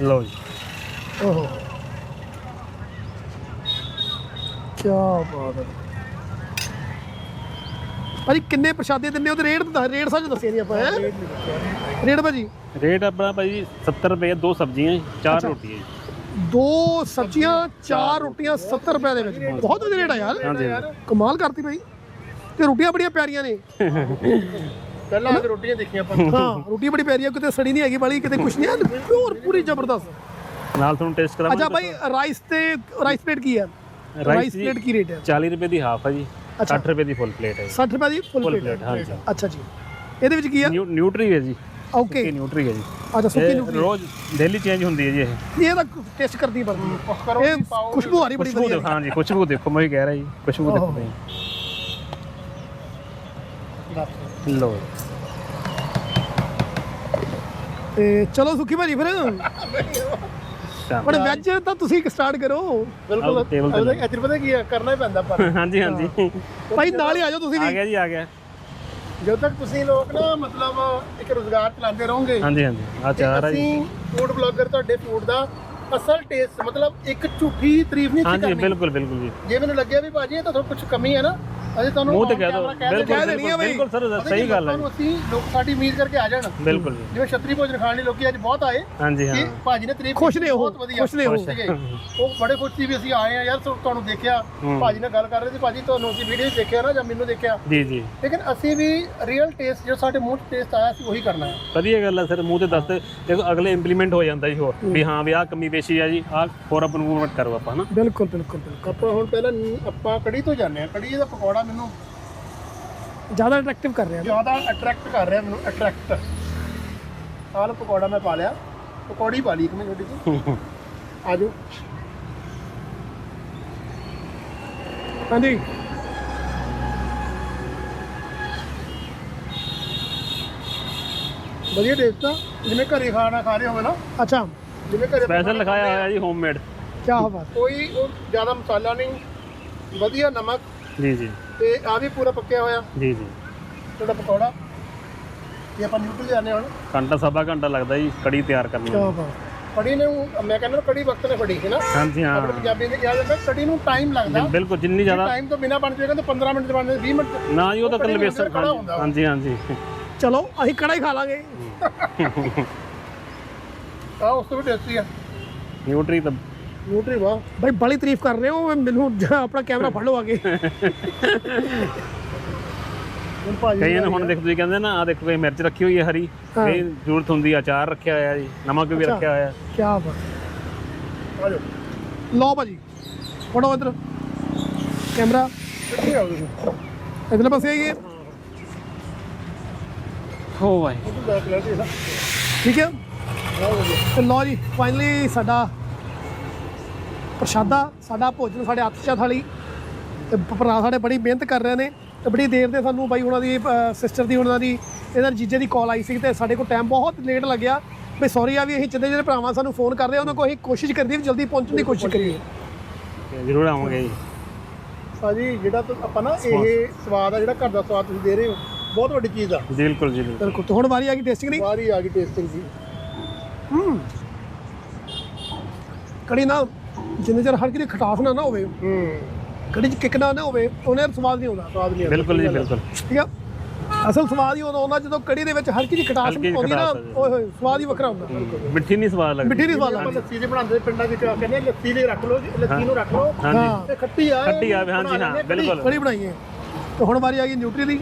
ਲਓ ਜੀ। ਓਹੋ। ਕੀ ਬਾਤ ਹੈ ਭਾਜੀ ਕਿੰਨੇ ਪ੍ਰਸ਼ਾਦੇ ਦਿੰਦੇ ਹੋ ਤੇ ਰੇਟ ਤਾਂ ਰੇਟ ਸੱਚ ਦੱਸਿਆ ਨਹੀਂ ਆਪਾਂ ਹੈਂ? ਰੇਟ ਭਾਜੀ? ਰੇਟ ਆਪਣਾ ਭਾਈ 70 ਰੁਪਏ ਦੋ ਸਬਜ਼ੀਆਂ ਚਾਰ ਰੋਟੀਆਂ ਜੀ। ਦੋ ਸਬਜ਼ੀਆਂ ਚਾਰ ਰੋਟੀਆਂ 70 ਰੁਪਏ ਦੇ ਵਿੱਚ। ਬਹੁਤ ਵਧੀਆ ਰੇਟ ਆ ਯਾਰ। ਕਮਾਲ ਕਰਤੀ ਭਾਈ। ਤੇ ਰੋਟੀਆਂ ਬੜੀਆਂ ਪਿਆਰੀਆਂ ਨੇ। ਪਹਿਲਾਂ ਆ ਰੋਟੀਆਂ ਦੇਖੀਆਂ ਆਪਾਂ। ਹਾਂ ਰੋਟੀ ਬੜੀ ਪਿਆਰੀ ਆ ਕਿਤੇ ਸੜੀ ਨਹੀਂ ਹੈਗੀ ਵਾਲੀ ਕਿਤੇ ਕੁਛ ਨਹੀਂ ਹੈ ਪਿਓਰ ਪੂਰੀ ਜ਼ਬਰਦਸਤ। ਨਾਲ ਤੁਹਾਨੂੰ ਟੇਸਟ ਕਰਾਵਾਂਗੇ ਅੱਛਾ ਭਾਈ ਰਾਈਸ ਤੇ ਰਾਈਸ ਪਲੇਟ ਕੀ ਹੈ ਰਾਈਸ ਪਲੇਟ ਕੀ ਰੇਟ ਹੈ 40 ਰੁਪਏ ਦੀ ਹਾਫ ਹੈ ਜੀ। ਅੱਛਾ। 60 ਰੁਪਏ ਦੀ ਫੁੱਲ ਪਲੇਟ ਹੈ 60 ਰੁਪਏ ਦੀ ਫੁੱਲ ਪਲੇਟ ਪਲੇਟ ਹਾਂਜੀ। ਅੱਛਾ ਜੀ। ਇਹਦੇ ਵਿੱਚ ਕੀ ਹੈ ਨਿਊ- ਨਿਊਟਰੀ ਹੈ ਜੀ। ਓਕੇ ਸੁੱਕੀ ਨਿਊਟਰੀ ਹੈ ਜੀ। ਅੱਛਾ ਸੁੱਕੀ ਇਹ ਨਿਊਟਰੀ। ਰੋਜ਼ ਡੇਲੀ ਚੇਂਜ ਹੁੰਦੀ ਹੈ ਜੀ ਇਹ। ਇਹ ਤਾਂ ਟੇਸਟ ਕਰਦੀ ਬਣਦੀ ਹੈ ਇਹ ਖੁਸ਼ਬੂ ਆ ਰਹੀ ਬੜੀ ਖੁਸ਼ਬੂ ਵਧੀਆ। ਦੇਖੋ ਹਾਂਜੀ ਖੁਸ਼ਬੂ ਦੇਖੋ ਮੈਂ ਹੀ ਕਹਿ ਰਿਹਾ ਜੀ ਖੁਸ਼ਬੂ ਦੇਖੋ ਓਹੋ। ਤੁਸੀਂ ਲੋ ਤੇ ਚਲੋ ਸੁੱਕੀ ਭਾਜੀ ਫਿਰ। ਹੁਣ ਵੈਜ ਤਾਂ ਤੁਸੀਂ ਸਟਾਰਟ ਕਰੋ। ਬਿਲਕੁਲ। table ਤੇ ਇੱਥੇ ਪਤਾ ਕੀ ਹੈ ਕਰਨਾ ਹੀ ਪੈਂਦਾ ਪਰ। ਹਾਂਜੀ ਹਾਂਜੀ। ਭਾਈ ਨਾਲ ਹੀ ਆ ਜਾਓ ਤੁਸੀਂ ਆ ਵੀ ਗਿਆ ਜੀ ਆ ਗਿਆ। ਜਦੋਂ ਤੱਕ ਤੁਸੀਂ ਲੋਕ ਨਾ ਮਤਲਬ ਇੱਕ ਰੋਜ਼ਗਾਰ ਚਲਾਉਂਦੇ ਰਹੋਗੇ ਹਾਂਜੀ ਹਾਂਜੀ। ਆ ਚਾਰ ਆ ਜੀ। ਅਸੀਂ ਫੂਡ ਬਲੌਗਰ ਤੁਹਾਡੇ ਫੂਡ ਦਾ ਅਸਲ ਟੇਸਟ ਮਤਲਬ ਇੱਕ ਝੂਠੀ ਤਾਰੀਫ ਨਹੀਂ ਸੀ ਹਾਂਜੀ ਕਰਨੀ। ਬਿਲਕੁਲ ਬਿਲਕੁਲ ਜੀ। ਜੇ ਮੈਨੂੰ ਲੱਗਿਆ ਵੀ ਭਾਜੀ ਇਹ ਤਾਂ ਥੋੜਾ ਕੁਝ ਕਮੀ ਹੈ ਨਾ ਅਸੀਂ ਤੁਹਾਨੂੰ ਮੂੰਹ ਤੇ ਕਹਿ ਕਹਿ ਬਿਲਕੁਲ ਆ। ਬਿਲਕੁਲ ਸਰ ਸਹੀ ਗੱਲ ਹੈ ਨੂੰ ਅਸੀਂ ਲੋਕ ਸਾਡੀ ਉਮੀਦ ਕਰਕੇ ਆ ਜਾਣ। ਬਿਲਕੁਲ ਜੀ। ਜਿਵੇਂ ਛਤਰੀ ਭੋਜਨ ਖਾਣ ਲਈ ਲੋਕੀ ਅੱਜ ਬਹੁਤ ਆਏ ਹਾਂਜੀ ਹਾਂ। ਭਾਜੀ ਨੇ ਤਾਰੀਫ ਖੁਸ਼ ਨੇ ਉਹ, ਬਹੁਤ ਵਧੀਆ। ਖੁਸ਼ ਨੇ ਉਹ। ਉਹ ਬੜੇ ਖੁਸ਼ ਸੀ ਵੀ ਅਸੀਂ ਆਏ ਆ ਯਾਰ ਤੁ- ਤੁਹਾਨੂੰ ਦੇਖਿਆ। ਭਾਜੀ ਨਾਲ ਗੱਲ ਕਰ ਰਹੇ ਸੀ ਭਾਜੀ ਤੁਹਾਨੂੰ ਅਸੀਂ ਵੀਡੀਓ ਦੇਖਿਆ ਨਾ ਜਾਂ ਮੈਨੂੰ ਦੇਖਿਆ। ਜੀ ਜੀ। ਲੇਕਿਨ ਅਸੀਂ ਵੀ ਰੀਅਲ ਟੇਸਟ ਜੋ ਸਾਡੇ ਮੂੰਹ 'ਚ ਟੇਸਟ ਆਇਆ ਸੀ ਉਹੀ ਕਰਨਾ ਹੈ। ਵਧੀਆ ਗੱਲ ਹੈ ਸਰ ਮੂੰਹ ਤੇ ਦੱਸਦੇ ਦੇਖੋ ਅਗਲੇ ਇੰਪਲੀਮੈਂਟ ਹੋ ਜਾਂਦਾ ਜੀ ਹੋਰ ਵੀ ਹਾਂ ਵੀ ਆਹ ਕਮੀ ਪੇਸ਼ੀ ਆ ਜੀ ਆਹ ਹੋਰ ਆਪਾਂ ਨੂੰ ਕਰੋ ਆਪਾਂ ਹਨਾ। ਬਿਲਕੁਲ ਬਿਲਕੁਲ ਬਿਲਕੁਲ। ਆਪਾਂ ਹੁਣ ਪਹਿਲਾਂ ਨ- ਆਪਾਂ ਕੜੀ ਤੋਂ ਜਾਂਦੇ ਆ ਕੜੀ ਦਾ ਪਕੌੜਾ ਮੈਨੂੰ। ਜ਼ਿਆਦਾ ਅਟਰੈਕਟਿਵ ਕਰ ਰਿਹਾ ਜ਼ਿਆਦਾ ਅਟਰੈਕਟ ਕਰ ਰਿਹਾ ਮੈਨੂੰ ਅਟਰੈਕਟ ਆਹ ਲਓ ਪਕੌੜਾ ਮੈਂ ਪਾ ਲਿਆ। ਪਕੌੜੀ ਪਾ ਲਈ ਇੱਕ ਮੈਂ ਛੋਟੀ ਜਿਹੀ ਆਜੋ। ਹਾਂਜੀ। ਵਧੀਆ ਟੇਸਟ ਆ। ਜਿਵੇਂ ਘਰੇ ਖਾਣਾ ਖਾ ਰਹੇ ਹੋਵੇ ਨਾ। ਅੱਛਾ। ਜਿਵੇਂ ਘਰੇ ਸਪੈਸ਼ਲ ਲਿਖਾਇਆ ਹੋਇਆ ਜੀ ਹੋਮਮੇਡ ਕੀ ਬਾਤ। ਕੋਈ ਉਹ ਜ਼ਿਆਦਾ ਮਸਾਲਾ ਨਹੀਂ। ਵਧੀਆ ਨਮਕ। ਜੀ ਜੀ। ਤੇ ਆ ਵੀ ਪੂਰਾ ਪੱਕਿਆ ਹੋਇਆ। ਜੀ ਜੀ। ਤੁਹਾਡਾ ਪਕੌੜਾ? ਇਹ ਆਪਾਂ ਨਿਊਟਰਲ ਜਾਂਦੇ ਹੁਣ। ਘੰਟਾ ਸਵਾ ਘੰਟਾ ਲੱਗਦਾ ਜੀ ਕੜੀ ਤਿਆਰ ਕਰਨ ਕੀ ਨੂੰ ਬਾਤ। ਕੜੀ ਨੂੰ ਮੈਂ ਕਹਿੰਦਾ ਕੜੀ ਵਕਤ ਨੇ ਫੜੀ ਸੀ ਨਾ। ਹਾਂਜੀ ਹਾਂ। ਆਪਣੇ ਪੰਜਾਬੀ ਨੇ ਕਿਹਾ ਜਾਂਦਾ ਕੜੀ ਨੂੰ ਟਾਈਮ ਲੱਗਦਾ। ਬਿਲਕੁਲ ਜਿੰਨੀ ਜ਼ਿਆਦਾ ਟਾਈਮ ਤੋਂ ਬਿਨਾ ਬਣ ਜਾਏਗਾ ਤਾਂ 15 ਮਿੰਟ ਚ ਬਣ ਜਾਂਦਾ 20 ਮਿੰਟ। ਨਾ ਜੀ ਉਹ ਤਾਂ ਕੱਲ ਦੇ ਹੁੰਦਾ ਵਾ। ਹਾਂਜੀ ਹਾਂਜੀ। ਚਲੋ ਅਸੀਂ ਕੜਾ ਹੀ ਖਾ ਲਾਂਗੇ। ਆਹ ਉਸ ਤੋਂ ਵੀ ਟੇਸਟੀ ਆ। ਨਿਊਟਰੀ ਤਾਂ ਨਿਊਟਰੀ ਵਾਹ ਭਾਈ ਬੜੀ ਤਾਰੀਫ ਕਰ ਰਹੇ ਹੋ ਮੈਨੂੰ ਆਪਣਾ ਕੈਮਰਾ ਫੜ ਲਓ ਭਾਜੀ ਕਈਆਂ ਨੂੰ ਹੁਣ ਦੇਖੋ ਤੁਸੀਂ ਕਹਿੰਦੇ ਨਾ ਆ ਦੇਖੋ ਇਹ ਮਿਰਚ ਰੱਖੀ ਹੋਈ ਹੈ ਹਰੀ। ਇਹ ਜ਼ਰੂਰਤ ਹੁੰਦੀ ਆ ਅਚਾਰ ਰੱਖਿਆ ਹੋਇਆ ਜੀ ਨਮਕ ਵੀ। ਰੱਖਿਆ ਹੋਇਆ। ਕੀ ਬਾਤ। ਆ ਜਾਓ। ਲਓ ਭਾਜੀ ਫੜੋ ਇਧਰ। ਕੈਮਰਾ। ਕਿੱਥੇ ਆਓ ਤੁਸੀਂ ਪਾਸੇ ਆਈਏ ਹੋ ਭਾਈ ਠੀਕ ਹੈ ਤੇ ਲਓ ਜੀ ਫਾਈਨਲੀ ਸਾਡਾ ਪ੍ਰਸ਼ਾਦਾ ਸਾਡਾ ਭੋਜਨ ਸਾਡੇ ਹੱਥ 'ਚ ਥਾਲੀ ਤੇ ਭਰਾ ਸਾਡੇ ਬੜੀ ਮਿਹਨਤ ਕਰ ਰਹੇ ਨੇ ਤੇ ਬੜੀ ਦੇਰ ਦੇ ਸਾਨੂੰ ਬਾਈ ਉਹਨਾਂ ਦੀ ਸਿਸਟਰ ਦੀ ਉਹਨਾਂ ਦੀ ਇਹਨਾਂ ਦੇ ਜੀਜੇ ਦੀ ਕਾਲ ਆਈ ਸੀ ਤੇ ਸਾਡੇ ਕੋਲ ਟਾਈਮ ਬਹੁਤ ਲੇਟ ਲੱਗਿਆ। ਵੀ ਸੌਰੀ ਆ ਵੀ ਅਸੀਂ ਜਿੰਨੇ ਜਿਹੜੇ ਭਰਾਵਾਂ ਸਾਨੂੰ ਫੋਨ ਕਰਦੇ ਉਹਨਾਂ ਕੋਲ ਅਸੀਂ ਕੋਸ਼ਿਸ਼ ਕਰਦੀ ਵੀ ਜਲਦੀ ਪਹੁੰਚਣ ਦੀ ਕੋਸ਼ਿਸ਼ ਕਰੀਏ। ਜ਼ਰੂਰ ਆਵਾਂਗੇ ਜੀ। ਭਾਜੀ ਜਿਹੜਾ ਤੁ- ਆਪਾਂ ਨਾ ਇਹ ਸਵਾਦ ਆ ਜਿਹੜਾ ਘਰ ਦਾ ਸਵਾਦ ਤੁਸੀਂ ਦੇ ਰਹੇ ਹੋ ਬਹੁਤ ਵੱਡੀ ਚੀਜ਼ ਆ। ਬਿਲਕੁਲ ਜੀ ਬਿਲਕੁਲ। ਬਿਲਕੁਲ ਤੇ ਹੁਣ ਵਾਰੀ ਆ ਗਈ ਟੇਸਟਿੰਗ ਦੀ? ਵਾਰੀ ਆ ਗਈ ਟੇਸਟਿੰਗ ਦੀ ਹੂੰ। ਕੜੀ ਨਾ ਜਿੰਨੇ ਚਿਰ ਹਰ ਕਿਤੇ ਖਟਾਸ ਨਾ ਨਾ ਹੋਵੇ ਹੂੰ। ਕੜੀ 'ਚ ਕਿੱਕ ਨਾ ਨਾ ਹੋਵੇ ਉਹਨੇ ਸਵਾਦ ਨਹੀਂ ਆਉਂਦਾ। ਸਵਾਦ ਨਹੀਂ ਆਉਂਦਾ। ਬਿਲਕੁਲ ਜੀ ਬਿਲਕੁਲ। ਠੀਕ ਆ? ਅਸਲ ਸਵਾਦ ਹੀ ਉਦੋਂ ਆਉਂਦਾ ਜਦੋਂ ਕੜੀ ਦੇ ਵਿੱਚ ਹਲਕੀ ਜਿਹੀ ਖਟਾਸ ਆਉਂਦੀ ਨਾ। ਓਏ ਹੋਏ ਸਵਾਦ ਹੀ ਵੱਖਰਾ ਹੁੰਦਾ। ਮਿੱਠੀ ਨਹੀਂ ਸਵਾਦ ਲੱਗਦੀ। ਮਿੱਠੀ ਨਹੀਂ ਸਵਾਦ ਲੱਗਦੀ। ਲੱਸੀ ਦੇ ਬਣਾਉਂਦੇ ਪਿੰਡਾਂ ਵਿੱਚ ਆ ਕਹਿੰਦੇ ਲੱਸੀ ਲਈ ਰੱਖ ਲਓ ਜੀ, ਲੱਸੀ ਨੂੰ ਰੱਖ ਲਓ। ਹਾਂ। ਤੇ ਖੱਟੀ ਆ ਖੱਟੀ ਆ ਹਾਂਜੀ ਹਾਂ। ਬਿਲਕੁਲ। ਕੜੀ ਬਣਾਈ ਹੈ। ਤੇ ਹੁਣ ਵਾਰੀ ਆ ਗਈ ਨਿਊਟਰੀ ਦੀ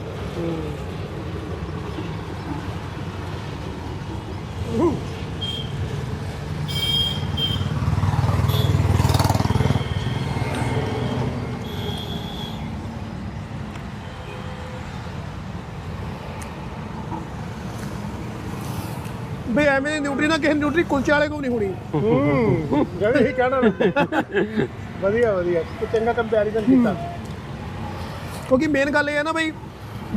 ਬਈ ਐਵੇਂ ਦੀ ਨਿਊਟਰੀ ਨਾ ਕਿਸੇ ਨਿਊਟਰੀ ਕੁਲਚੇ ਵਾਲੇ ਕੋਲ ਨਹੀਂ ਹੋਣੀ। ਹੂੰ ਜਿਹੜੀ ਹੀ ਕਹਿਣਾ। ਵਧੀਆ ਵਧੀਆ। ਤੇ ਚੰਗਾ ਕੰਪੈਰੀਜ਼ਨ ਕੀਤਾ। ਕਿਉਂਕਿ ਮੇਨ ਗੱਲ ਇਹ ਹੈ ਨਾ ਬਈ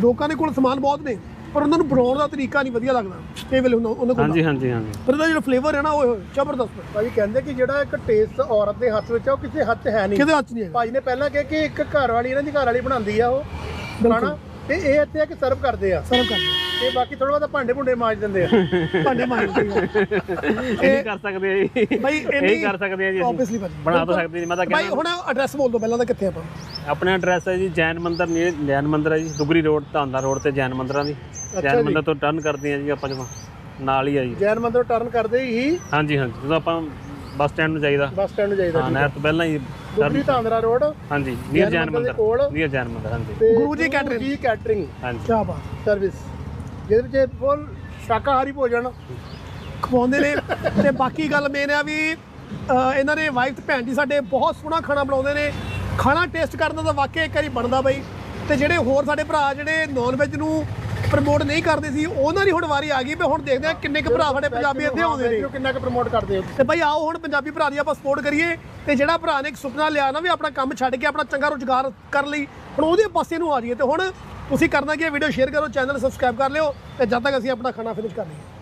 ਲੋਕਾਂ ਦੇ ਕੋਲ ਸਮਾਨ ਬਹੁਤ ਨੇ ਪਰ ਉਹਨਾਂ ਨੂੰ ਬਣਾਉਣ ਦਾ ਤਰੀਕਾ ਨਹੀਂ ਵਧੀਆ ਲੱਗਦਾ। ਕਈ ਵੇਲੇ ਉਹਨਾਂ ਕੋਲ ਹਾਂਜੀ ਹਾਂਜੀ ਹਾਂਜੀ। ਪਰ ਇਹਦਾ ਜਿਹੜਾ ਫਲੇਵਰ ਹੈ ਨਾ ਉਹ ਜ਼ਬਰਦਸਤ ਹੈ। ਭਾਜੀ ਕਹਿੰਦੇ ਕਿ ਜਿਹੜਾ ਇੱਕ ਟੇਸਟ ਔਰਤ ਦੇ ਹੱਥ ਵਿੱਚ ਆ ਉਹ ਕਿਸੇ ਹੱਥ ਹੈ ਨਹੀਂ। ਕਿਤੇ ਹੱਥ ਨਹੀਂ ਹੈਗਾ ਭਾਜੀ ਨੇ ਪਹਿਲਾਂ ਕਿਹਾ ਕਿ ਇੱਕ ਘਰ ਵਾਲੀ ਇਹਨਾਂ ਦੀ ਘਰ ਵਾਲੀ ਬਣਾਉਂਦੀ ਆ ਉਹ। ਖਾਣਾ? ਤੇ ਇਹ ਇੱਥੇ ਆ ਕਿ ਸਰਵ ਕਰਦੇ ਆ? ਸਰਵ ਕਰ ਤੇ ਬਾਕੀ ਥੋੜਾ ਬਹੁਤਾ ਭਾਂਡੇ ਭੁੰਡੇ ਮਾਂਜ ਦਿੰਦੇ ਆ। ਭਾਂਡੇ ਮਾਂਜਦੇ ਇਹ ਕਰ ਸਕਦੇ ਆ ਜੀ। ਬਈ ਇਹ ਕਰ ਸਕਦੇ ਆ ਜੀ ਅਸੀਂ। ਆਬਵੀਅਸਲੀ ਬਣਾ ਤਾਂ ਸਕਦੇ ਜੀ ਮੈਂ ਤਾਂ ਭਾਈ ਕਹਿੰਦਾ ਹੁਣ ਐਡਰੈਸ ਬੋਲ ਦਿਓ ਪਹਿਲਾਂ ਤਾਂ ਕਿੱਥੇ ਆਪਾਂ? ਆਪਣਾ ਐਡਰੈਸ ਹੈ ਜੀ ਜੈਨ ਮੰਦਿਰ ਨੀਅਰ ਜੈਨ ਮੰਦਿਰ ਹੈ ਜੀ ਦੁਗਰੀ ਰੋਡ ਧਾਂਦਾ ਰੋਡ ਤੇ ਜੈਨ ਮੰਦਿਰਾਂ ਦੀ। ਜੈਨ ਮੰਦਿਰ ਤੋਂ ਟਰਨ ਕਰਦੇ ਆ ਜੀ ਆਪਾਂ ਜਦੋਂ ਨਾਲ ਹੀ ਆ ਜੀ। ਜੈਨ ਮੰਦਰ ਟਰਨ ਕਰਦੇ ਹੀ ਹਾਂਜੀ ਹਾਂਜੀ ਜਦੋਂ ਆਪਾਂ ਬੱਸ ਸਟੈਂਡ ਨੂੰ ਜਾਈਦਾ। ਬੱਸ ਸਟੈਂਡ ਨੂੰ ਜਾਈਦਾ ਹਾਂ ਨਹਿਰ ਤੋਂ ਪਹਿਲਾਂ ਹੀ ਦੁਗਰੀ ਧਾਂਦਰਾ ਰੋਡ ਹਾਂਜੀ ਨੀਅਰ ਜੈਨ ਮੰਦਿਰ ਕੋਲ। ਨੀਅਰ ਜੈਨ ਮੰਦਿਰ ਹਾਂਜੀ। ਗੁਰੂ ਜੀ ਕੈਟਰਿੰਗ। ਜੀ ਕੈਟਰਿੰਗ। ਹਾਂਜੀ। ਕੀ ਬਾਤ ਸਰਵਿਸ। ਜਿਹਦੇ ਵਿੱਚ ਫੁੱਲ ਸ਼ਾਕਾਹਾਰੀ ਭੋਜਨ। ਖਵਾਉਂਦੇ ਨੇ। ਤੇ ਬਾਕੀ ਗੱਲ ਮੇਨ ਆ ਵੀ ਇਹਨਾਂ ਦੇ ਵਾਈਫ ਤੇ ਭੈਣ ਜੀ ਸਾਡੇ ਬਹੁਤ ਸੋਹਣਾ ਖਾਣਾ ਬਣਾਉਂਦੇ ਨੇ। ਖਾਣਾ ਟੇਸਟ ਕਰਨ ਦਾ ਤਾਂ ਵਾਕਿਆ ਇੱਕ ਵਾਰੀ ਬਣਦਾ ਬਈ। ਤੇ ਜਿਹੜੇ ਹੋਰ ਸਾਡੇ ਭਰਾ ਜਿਹੜੇ ਨਾਨ ਵੈਜ ਨੂੰ ਪ੍ਰਮੋਟ ਨਹੀਂ ਕਰਦੇ ਸੀ ਉਹਨਾਂ ਦੀ ਹੁਣ ਵਾਰੀ ਆ ਗਈ ਵੀ ਹੁਣ ਦੇਖਦੇ ਆ ਕਿੰਨੇ ਕੁ ਭਰਾ ਸਾਡੇ ਪੰਜਾਬੀ ਇੱਥੇ ਆਉਂਦੇ ਨੇ। ਕਿੰਨਾ ਕੁ ਪ੍ਰਮੋਟ ਕਰਦੇ ਹੋ ਤੇ ਭਾਈ ਆਓ ਹੁਣ ਪੰਜਾਬੀ ਭਰਾ ਦੀ ਆਪਾਂ ਸਪੋਰਟ ਕਰੀਏ ਤੇ ਜਿਹੜਾ ਭਰਾ ਨੇ ਇੱਕ ਸੁਪਨਾ ਲਿਆ ਨਾ ਵੀ ਆਪਣਾ ਕੰਮ ਛੱਡ ਕੇ ਆਪਣਾ ਚੰਗਾ ਰੋਜ਼ਗਾਰ ਕਰਨ ਲਈ ਹੁਣ ਉਹਦੇ ਪਾਸੇ ਨੂੰ ਆ ਜਾਈਏ ਤੇ ਹੁਣ ਤੁਸੀਂ ਕਰਨਾ ਕੀ ਵੀਡੀਓ ਸ਼ੇਅਰ ਕਰੋ ਚੈਨਲ ਸਬਸਕ੍ਰਾਈਬ ਕਰ ਲਿਓ ਤੇ ਜਦ ਤੱਕ ਅਸੀਂ ਆਪਣਾ ਖਾਣਾ ਫਿਨਿਸ਼ ਕਰ ਲਈਏ।